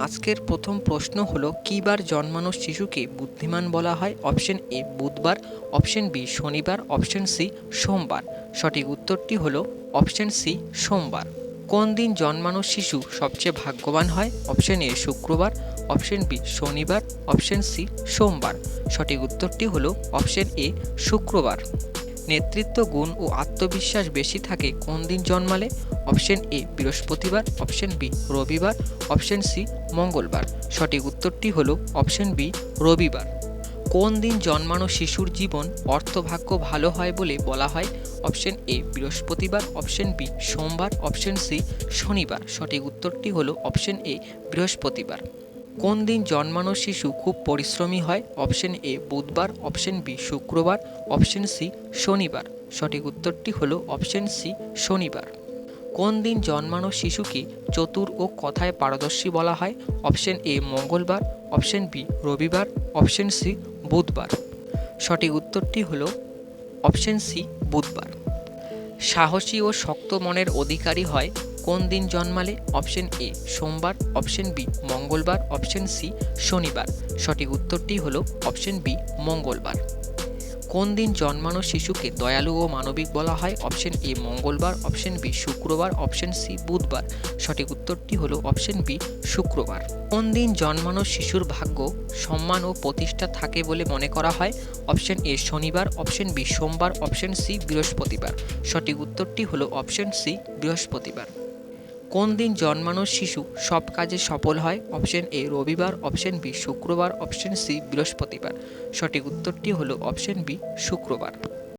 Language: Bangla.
আজকের প্রথম প্রশ্ন হলো কী বার জন্মানো শিশুকে বুদ্ধিমান বলা হয়? অপশন এ, বুধবার। অপশন বি, শনিবার। অপশন সি, সোমবার। সঠিক উত্তরটি হলো, অপশন সি, সোমবার। কোন দিন জন্মানো শিশু সবচেয়ে ভাগ্যবান হয়? অপশন এ, শুক্রবার। অপশন বি, শনিবার। অপশন সি, সোমবার। সঠিক উত্তরটি হলো, অপশন এ, শুক্রবার। নেতৃত্ব, গুণ ও আত্মবিশ্বাস বেশি থাকে কোন দিন জন্মালে? অপশন এ, বৃহস্পতিবার। অপশন বি, রবিবার। অপশন সি, মঙ্গলবার। সঠিক উত্তরটি হলো অপশন বি, রবিবার। কোন দিন জন্মানো শিশুর জীবন অর্থভাগ্য ভালো হয় বলে বলা হয়? অপশন এ, বৃহস্পতিবার। অপশন বি, সোমবার। অপশন সি, শনিবার। সঠিক উত্তরটি হলো অপশন এ, বৃহস্পতিবার। কোন দিন জন্মানো শিশু খুব পরিশ্রমী হয়? অপশন এ, বুধবার, অপশন বি, শুক্রবার, অপশন সি, শনিবার। সঠিক উত্তরটি হলো অপশন সি, শনিবার। কোন দিন জন্মানো শিশুকে চতুর ও কথায় পারদর্শী বলা হয়? অপশন এ, মঙ্গলবার, অপশন বি, রবিবার, অপশন সি, বুধবার। সঠিক উত্তরটি হলো অপশন সি, বুধবার। সাহসী ও শক্ত মনের অধিকারী হয় কোন দিন জন্মালে? অপশন এ, সোমবার। অপশন বি, মঙ্গলবার। অপশন সি, শনিবার। সঠিক উত্তরটি হল অপশন বি, মঙ্গলবার। কোন দিন জন্মানো শিশুকে দয়ালু ও মানবিক বলা হয়? অপশন এ, মঙ্গলবার। অপশন বি, শুক্রবার। অপশন সি, বুধবার। সঠিক উত্তরটি হলো অপশন বি, শুক্রবার। কোন দিন জন্মানো শিশুর ভাগ্য, সম্মান ও প্রতিষ্ঠা থাকে বলে মনে করা হয়? অপশন এ, শনিবার। অপশন বি, সোমবার। অপশন সি, বৃহস্পতিবার। সঠিক উত্তরটি হলো অপশন সি, বৃহস্পতিবার। কোন দিন জন্মানো শিশু সব কাজে সফল হয়? অপশন এ, রবিবার। অপশন বি, শুক্রবার। অপশন সি, বৃহস্পতিবার। সঠিক উত্তরটি হলো অপশন বি, শুক্রবার।